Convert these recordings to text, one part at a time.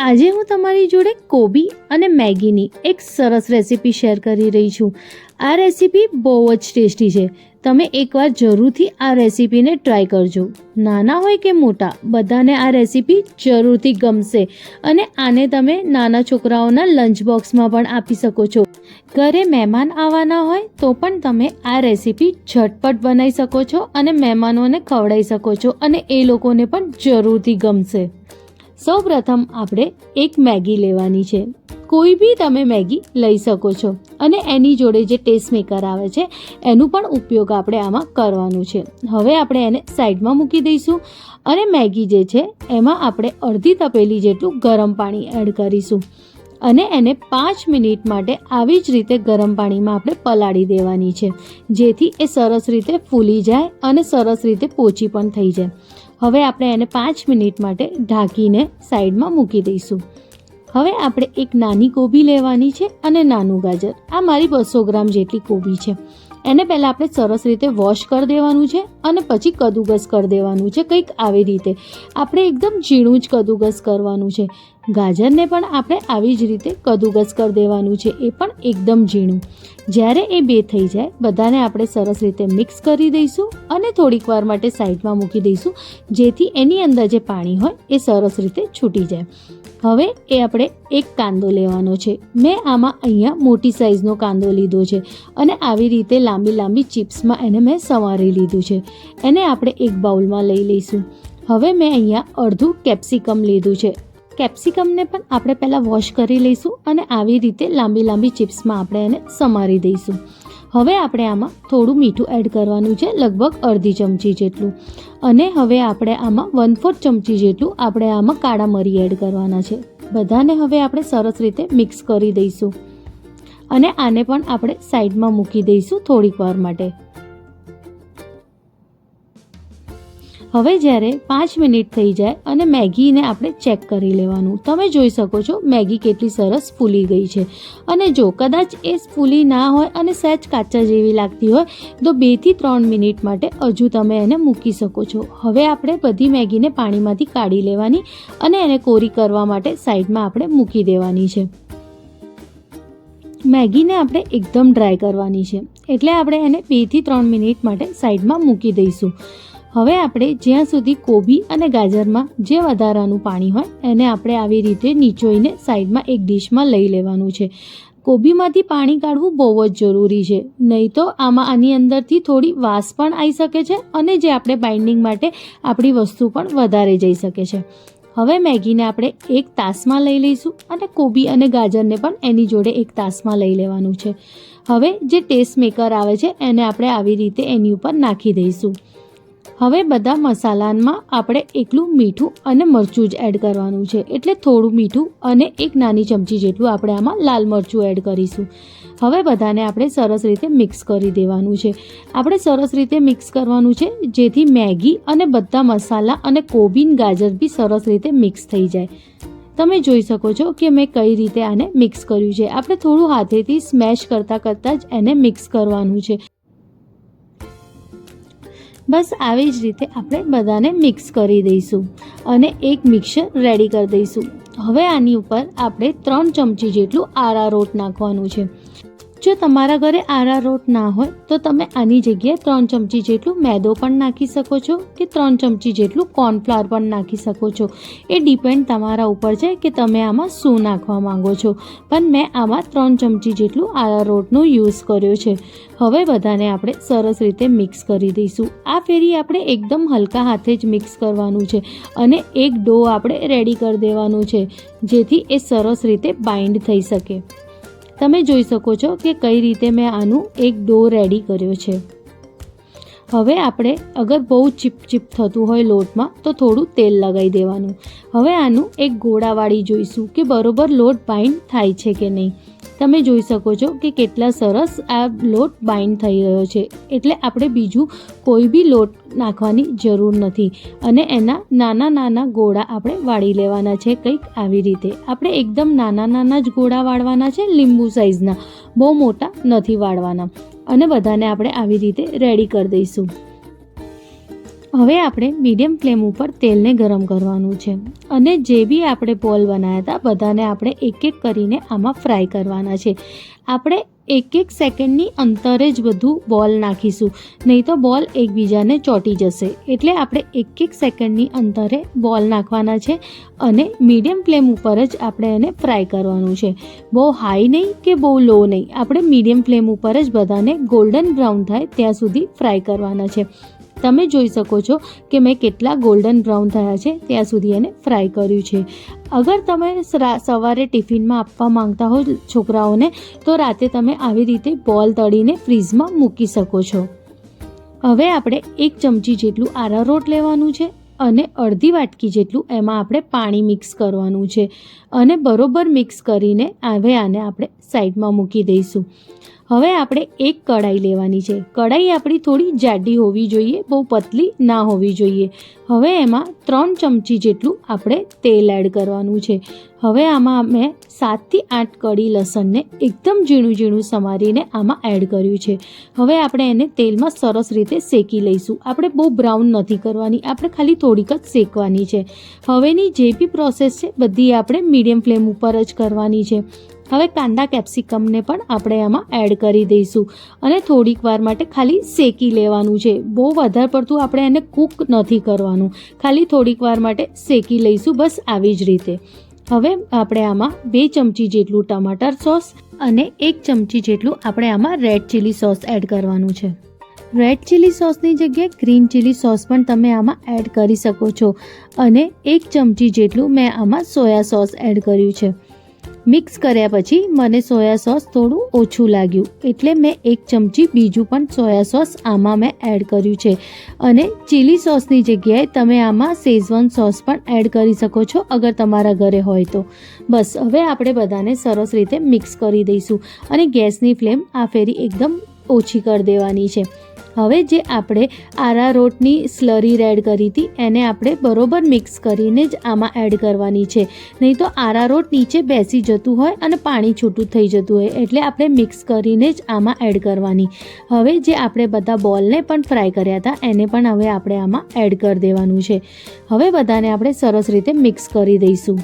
આજે હું તમારી જોડે કોબી અને મેગીની એક સરસ રેસીપી શેર કરી રહી છું. આ રેસીપી બહુ જ ટેસ્ટી છે. તમે એકવાર જરૂરથી આ રેસીપીને ટ્રાય કરજો. નાના હોય કે મોટા, બધાને આ રેસીપી જરૂરથી ગમશે અને આને તમે નાના છોકરાઓના લંચ બોક્સમાં પણ આપી શકો છો. ઘરે મહેમાન આવવાના હોય તો પણ તમે આ રેસીપી ઝટપટ બનાવી શકો છો અને મહેમાનોને ખવડાવી શકો છો અને એ લોકોને પણ જરૂરથી ગમશે. સૌ પ્રથમ આપણે એક મેગી લેવાની છે. કોઈ બી તમે મેગી લઈ શકો છો અને એની જોડે જે ટેસ્ટ મેકર આવે છે, એનું પણ ઉપયોગ આપણે આમાં કરવાનું છે. હવે આપણે એને સાઈડમાં મૂકી દઈશું અને મેગી જે છે, એમાં આપણે અડધી તપેલી જેટલું ગરમ પાણી એડ કરીશું અને એને પાંચ મિનિટ માટે આવી જ રીતે ગરમ પાણીમાં આપણે પલાળી દેવાની છે, જેથી એ સરસ રીતે ફૂલી જાય અને સરસ રીતે પોચી પણ થઈ જાય. હવે આપણે એને પાંચ મિનિટ માટે ઢાંકીને સાઈડમાં મૂકી દઈશું. હવે આપણે એક નાની કોબી લેવાની છે અને નાનું ગાજર. આ મારી બસો ગ્રામ જેટલી કોબી છે. એને પહેલાં આપણે સરસ રીતે વોશ કરી દેવાનું છે અને પછી કદુકસ કરી દેવાનું છે કંઈક આવી રીતે. આપણે એકદમ ઝીણું જ કદુકસ કરવાનું છે. ગાજરને પણ આપણે આવી જ રીતે કદુગસ કરી દેવાનું છે, એ પણ એકદમ ઝીણું. જ્યારે એ બે થઈ જાય, બધાને આપણે સરસ રીતે મિક્સ કરી દઈશું અને થોડીક વાર માટે સાઈડમાં મૂકી દઈશું, જેથી એની અંદર જે પાણી હોય, એ સરસ રીતે છૂટી જાય. હવે એ આપણે એક કાંદો લેવાનો છે. મેં આમાં અહીંયા મોટી સાઈઝનો કાંદો લીધો છે અને આવી રીતે લાંબી લાંબી ચિપ્સમાં એને મેં સવારી લીધું છે. એને આપણે એક બાઉલમાં લઈ લઈશું. હવે મેં અહીંયા અડધું કેપ્સિકમ લીધું છે. કેપ્સિકમને પણ આપણે પહેલાં વોશ કરી લઈશું અને આવી રીતે લાંબી લાંબી ચિપ્સમાં આપણે એને સમારી દઈશું. હવે આપણે આમાં થોડું મીઠું એડ કરવાનું છે, લગભગ અડધી ચમચી જેટલું. અને હવે આપણે આમાં વન ફોર્થ ચમચી જેટલું આપણે આમાં કાળા મરી એડ કરવાના છે. બધાને હવે આપણે સરસ રીતે મિક્સ કરી દઈશું. અને આને પણ આપણે સાઈડમાં મૂકી દઈશું થોડીક વાર માટે. હવે જ્યારે પાંચ મિનિટ થઈ જાય અને મેગીને આપણે ચેક કરી લેવાનું. તમે જોઈ શકો છો મેગી કેટલી સરસ ફૂલી ગઈ છે. અને જો કદાચ એ ફૂલી ના હોય અને સહેજ કાચા જેવી લાગતી હોય, તો બેથી ત્રણ મિનિટ માટે હજુ તમે એને મૂકી શકો છો. હવે આપણે બધી મેગીને પાણીમાંથી કાઢી લેવાની અને એને કોરી કરવા માટે સાઈડમાં આપણે મૂકી દેવાની છે. મેગીને આપણે એકદમ ડ્રાય કરવાની છે. એટલે આપણે એને બેથી ત્રણ મિનિટ માટે સાઈડમાં મૂકી દઈશું. હવે આપણે જ્યાં સુધી કોબી અને ગાજરમાં જે વધારાનું પાણી હોય, એને આપણે આવી રીતે નીચોઈને સાઈડમાં એક ડીશમાં લઈ લેવાનું છે. કોબીમાંથી પાણી કાઢવું બહુ જ જરૂરી છે. નહીં તો આમાં આની અંદરથી થોડી વાસ પણ આવી શકે છે અને જે આપણે બાઇન્ડિંગ માટે આપણી વસ્તુ પણ વધારે જઈ શકે છે. હવે મેગીને આપણે એક તાસમાં લઈ લઈશું અને કોબી અને ગાજરને પણ એની જોડે એક તાસમાં લઈ લેવાનું છે. હવે જે ટેસ્ટ મેકર આવે છે, એને આપણે આવી રીતે એની ઉપર નાખી દઈશું. હવે બધા મસાલામાં આપણે એકલું મીઠું અને મરચું જ એડ કરવાનું છે. એટલે થોડું મીઠું અને એક નાની ચમચી જેટલું આપણે આમાં લાલ મરચું એડ કરીશું. હવે બધાને આપણે સરસ રીતે મિક્સ કરી દેવાનું છે. આપણે સરસ રીતે મિક્સ કરવાનું છે, જેથી મેગી અને બધા મસાલા અને કોબીન ગાજર બી સરસ રીતે મિક્સ થઈ જાય. તમે જોઈ શકો છો કે મેં કઈ રીતે આને મિક્સ કર્યું છે. આપણે થોડું હાથેથી સ્મેશ કરતાં કરતાં જ એને મિક્સ કરવાનું છે. બસ આવી જ રીતે આપણે બધાને મિક્સ કરી દઈશું અને એક મિક્સર રેડી કરી દઈશું. હવે આની ઉપર આપણે ત્રણ ચમચી જેટલું આરારોટ નાખવાનું છે. જો તમારા ઘરે આરારોટ ના હોય, તો તમે આની જગ્યાએ ત્રણ ચમચી જેટલું મેદો પણ નાખી શકો છો કે ત્રણ ચમચી જેટલું કોર્નફ્લાવર પણ નાખી શકો છો. એ ડિપેન્ડ તમારા ઉપર છે કે તમે આમાં શું નાખવા માંગો છો. પણ મેં આમાં ત્રણ ચમચી જેટલું આરારોટનો યુઝ કર્યો છે. હવે બધાને આપણે સરસ રીતે મિક્સ કરી દઈશું. આ ફેરી આપણે એકદમ હલકા હાથે જ મિક્સ કરવાનું છે અને એક ડો આપણે રેડી કરી દેવાનું છે, જેથી એ સરસ રીતે બાઇન્ડ થઈ શકે. તમે જોઈ શકો છો કે કઈ રીતે મેં આનું એક ડો રેડી કર્યો છે. હવે આપણે અગર બહુ ચીપચીપ થતું હોય લોટમાં, તો થોડું તેલ લગાવી દેવાનું. હવે આનું એક ગોળાવાળી જોઈશું કે બરોબર લોટ બાઇન્ડ થાય છે કે નહીં. તમે જોઈ શકો છો કે કેટલા સરસ આ લોટ બાઇન્ડ થઈ રહ્યો છે. એટલે આપણે બીજું કોઈ બી લોટ નાખવાની જરૂર નથી. અને એના નાના નાના ગોળા આપણે વાળી લેવાના છે કંઈક આવી રીતે. આપણે એકદમ નાના નાના જ ગોળા વાળવાના છે, લીંબુ સાઈઝના બહુ મોટા નથી વાળવાના. અને બધાને આપણે આવી રીતે રેડી કરી દઈશું. હવે આપણે મીડિયમ ફ્લેમ ઉપર તેલને ગરમ કરવાનું છે અને જે બી આપણે બોલ બનાવ્યા હતા, બધાને આપણે એક એક કરીને આમાં ફ્રાય કરવાના છે. આપણે એક એક સેકન્ડની અંતરે જ બધું બોલ નાખીશું, નહીં તો બોલ એકબીજાને ચોંટી જશે. એટલે આપણે એક એક સેકન્ડની અંતરે બોલ નાખવાના છે અને મીડિયમ ફ્લેમ ઉપર જ આપણે એને ફ્રાય કરવાનું છે. બહુ હાઈ નહીં કે બહુ લો નહીં, આપણે મીડિયમ ફ્લેમ ઉપર જ બધાને ગોલ્ડન બ્રાઉન થાય ત્યાં સુધી ફ્રાય કરવાના છે. તમે જોઈ શકો છો કે મેં કેટલા ગોલ્ડન બ્રાઉન થયા છે, ત્યાં સુધી એને ફ્રાય કર્યું છે. અગર તમે સવારે ટિફિનમાં આપવા માંગતા હો છોકરાઓને, તો રાતે તમે આવી રીતે બોલ તળીને ફ્રીઝમાં મૂકી શકો છો. હવે આપણે એક ચમચી જેટલું આરારોટ લેવાનું છે અને અડધી વાટકી જેટલું એમાં આપણે પાણી મિક્સ કરવાનું છે. અને બરોબર મિક્સ કરીને હવે આને આપણે સાઈડમાં મૂકી દઈશું. હવે આપણે એક કઢાઈ લેવાની છે. કઢાઈ આપણી થોડી જાડી હોવી જોઈએ, બહુ પતલી ના હોવી જોઈએ. હવે એમાં ત્રણ ચમચી જેટલું આપણે તેલ એડ કરવાનું છે. હવે આમાં મેં સાતથી આઠ કડી લસણને એકદમ ઝીણું ઝીણું સમારીને આમાં એડ કર્યું છે. હવે આપણે એને તેલમાં સરસ રીતે શેકી લઈશું. આપણે બહુ બ્રાઉન નથી કરવાની, આપણે ખાલી થોડીક જ શેકવાની છે. હવેની જે બી પ્રોસેસ છે, બધી આપણે મીડિયમ ફ્લેમ ઉપર જ કરવાની છે. હવે કાંદા કેપ્સિકમને પણ આપણે આમાં એડ કરી દઈશું. અને થોડીક વાર માટે ખાલી શેકી લેવાનું છે. બહુ વધારે પડતું આપણે એને કૂક નથી કરવાનું. ખાલી થોડીક વાર માટે શેકી લઈશું બસ આવી જ રીતે. હવે આપણે આમાં બે ચમચી જેટલું ટમાટર સોસ અને એક ચમચી જેટલું આપણે આમાં રેડ ચીલી સોસ એડ કરવાનું છે. રેડ ચીલી સોસની જગ્યાએ ગ્રીન ચીલી સોસ પણ તમે આમાં એડ કરી શકો છો. અને એક ચમચી જેટલું મેં આમાં સોયા સોસ એડ કર્યું છે. મિક્સ કર્યા પછી મને સોયા સોસ થોડું ઓછું લાગ્યું. એટલે મેં એક ચમચી બીજું પણ સોયા સોસ આમાં મેં એડ કર્યું છે. અને ચીલી સોસની જગ્યાએ તમે આમાં શેઝવાન સોસ પણ એડ કરી શકો છો અગર તમારા ઘરે હોય તો. બસ, હવે આપણે બધાને સરસ રીતે મિક્સ કરી દઈશું. અને ગેસની ફ્લેમ આ ફેરી એકદમ ઓછી કરી દેવાની છે. હવે જે આપણે આરારોટની સ્લરી એડ કરી હતી, એને આપણે બરોબર મિક્સ કરીને જ આમાં એડ કરવાની છે. નહીં તો આરારોટ નીચે બેસી જતું હોય અને પાણી છૂટું થઈ જતું હોય, એટલે આપણે મિક્સ કરીને જ આમાં એડ કરવાની. હવે જે આપણે બધા બોલને પણ ફ્રાય કર્યા હતા, એને પણ હવે આપણે આમાં એડ કરી દેવાનું છે. હવે બધાને આપણે સરસ રીતે મિક્સ કરી દઈશું.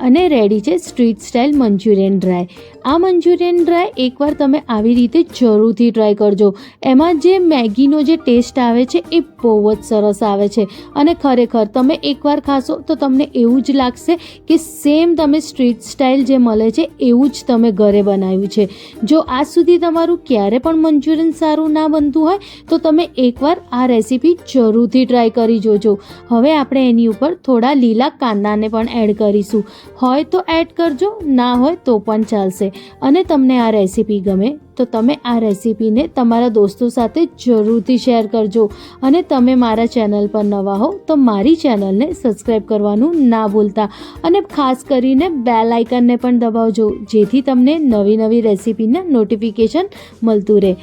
અને રેડી છે સ્ટ્રીટ સ્ટાઇલ મંચુરિયન ડ્રાય. આ મંચુરિયન ડ્રાય એકવાર તમે આવી રીતે જરૂરથી ટ્રાય કરજો. એમાં જે મેગીનો જે ટેસ્ટ આવે છે એ બહુ જ સરસ આવે છે. અને ખરેખર તમે એકવાર ખાશો તો તમને એવું જ લાગશે કે સેમ તમે સ્ટ્રીટ સ્ટાઇલ જે મળે છે એવું જ તમે ઘરે બનાવ્યું છે. જો આજ સુધી તમારું ક્યારે પણ મંચુરિયન સારું ના બનતું હોય તો તમે એકવાર આ રેસીપી જરૂરથી ટ્રાય કરી જોજો. હવે આપણે એની ઉપર થોડા લીલા કાંદાને પણ એડ કરીશું. હોય તો એડ કરજો, ના હોય તો પણ ચાલશે. અને તમને આ રેસીપી ગમે તો તમે આ રેસીપીને તમારા દોસ્તો સાથે જરૂરથી શેર કરજો. અને તમે મારા ચેનલ પર નવા હો તો મારી ચેનલને સબસ્ક્રાઈબ કરવાનું ના ભૂલતા. અને ખાસ કરીને બેલ આઇકનને પણ દબાવજો, જેથી તમને નવી નવી રેસીપીના નોટિફિકેશન મળતું રહે.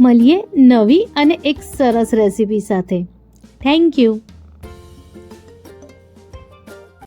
મળીએ નવી અને એક સરસ રેસીપી સાથે. Thank you.